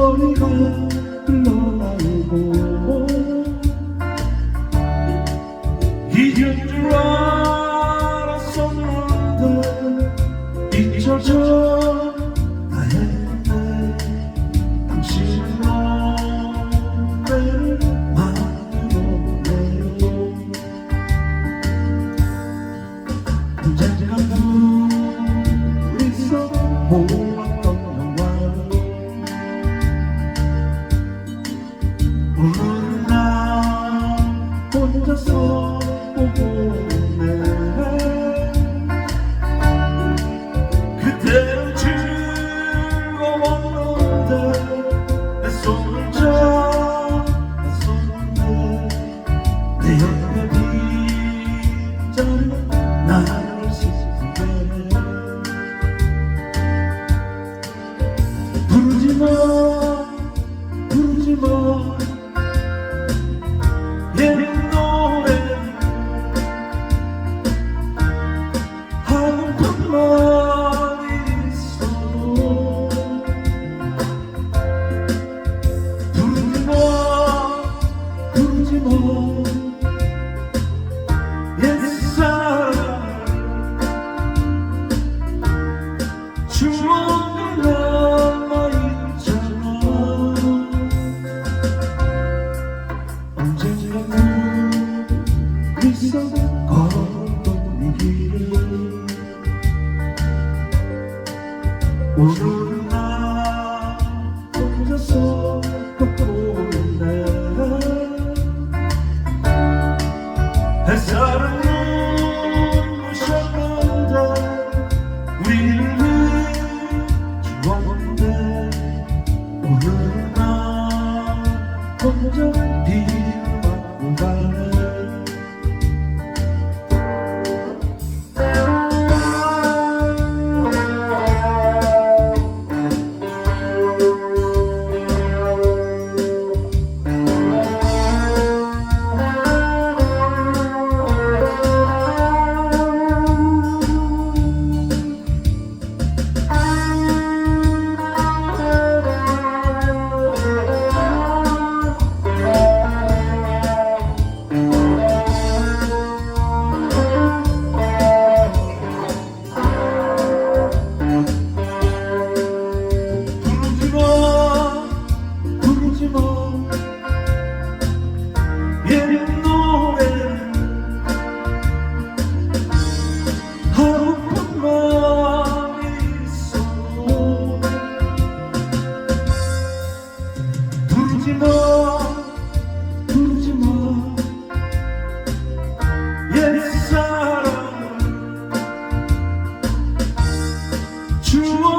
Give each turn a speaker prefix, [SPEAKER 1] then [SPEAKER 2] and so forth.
[SPEAKER 1] 소리가 흘러나오고 잊은 줄 알았었는데 잊혀져 다 했네. 당신은 노래를 만들어내요 언젠가 둘이서 보았 오늘은 나 혼자서 보고 있네 그때는 즐거웠는데 내 손을 잡았었는데 내 옆에 빗자루 옛사랑. 추억은 남아있잖아. 언젠가 둘이서 걸었던 이 길을. 오늘 joy. true.